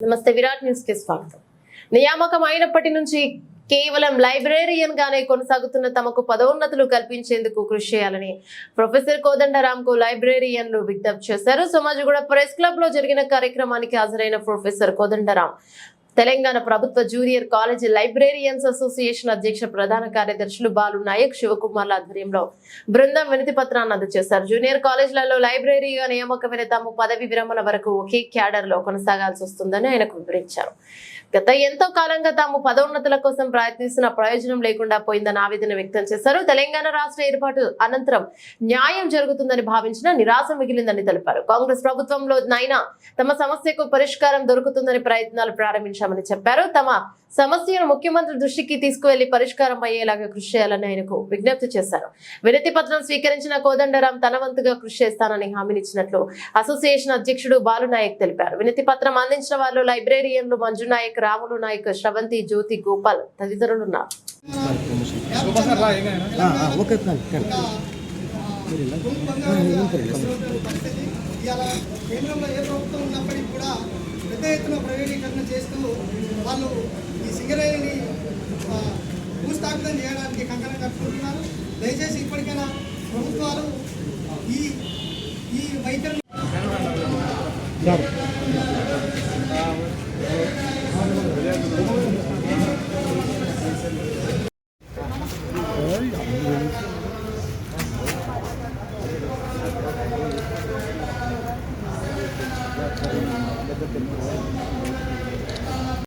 నమస్తే విరాట్ న్యూస్కి స్వాగతం. నియామకం అయినప్పటి నుంచి కేవలం లైబ్రేరియన్ గానే కొనసాగుతున్న తమకు పదోన్నతులు కల్పించేందుకు కృషి చేయాలని ప్రొఫెసర్ కోదండరామ్కు లైబ్రేరియన్లు విజ్ఞప్తి చేశారు. సమాజగూడ ప్రెస్ క్లబ్లో జరిగిన కార్యక్రమానికి హాజరైన ప్రొఫెసర్ కోదండరామ్ తెలంగాణ ప్రభుత్వ జూనియర్ కాలేజీ లైబ్రేరియన్స్ అసోసియేషన్ అధ్యక్ష ప్రధాన కార్యదర్శులు బాలు నాయక్ శివకుమార్ల ఆధ్వర్యంలో బృందం వినతి పత్రాన్ని అందజేశారు. జూనియర్ కాలేజీలలో లైబ్రరీగా నియామకమైన తాము పదవి విరమణ వరకు ఒకే క్యాడర్లో కొనసాగాల్సి వస్తుందని ఆయనకు వివరించారు. గత ఎంతో కాలంగా తాము పదోన్నతుల కోసం ప్రయత్నిస్తున్న ప్రయోజనం లేకుండా పోయిందని ఆవేదన వ్యక్తం చేశారు. తెలంగాణ రాష్ట్ర ఏర్పాటు అనంతరం న్యాయం జరుగుతుందని భావించిన నిరాశ మిగిలిందని తెలిపారు. కాంగ్రెస్ ప్రభుత్వంలో నైనా తమ సమస్యకు పరిష్కారం దొరుకుతుందని ప్రయత్నాలు ప్రారంభించారు. చేశామని చెప్పారు తమ సమస్యను ముఖ్యమంత్రి దృష్టికి తీసుకువెళ్ళి పరిష్కారం అయ్యేలాగా కృషి చేయాలని ఆయనకు విజ్ఞప్తి చేశారు వినతి పత్రం స్వీకరించిన కోదండరాం తనవంతుగా కృషి చేస్తానని హామీనిచ్చినట్లు అసోసియేషన్ అధ్యక్షుడు బాలు నాయక్ తెలిపారు వినతి పత్రం అందించిన వారిలో లైబ్రేరియన్లు మంజు నాయక్ రాములు నాయక్ శ్రవంతి జ్యోతి గోపాల్ తదితరులు ఉన్నారు కేంద్రంలో ఏ ప్రభుత్వం ఎత్తున ప్రైవేటీకరణ చేస్తూ వాళ్ళు ఈ సింగరేణిని భూస్థాపితం చేయడానికి కంకణం కట్టుకుంటున్నారు. దయచేసి ఇప్పటికైనా ప్రభుత్వాలు ఈ ఈ వైద్యం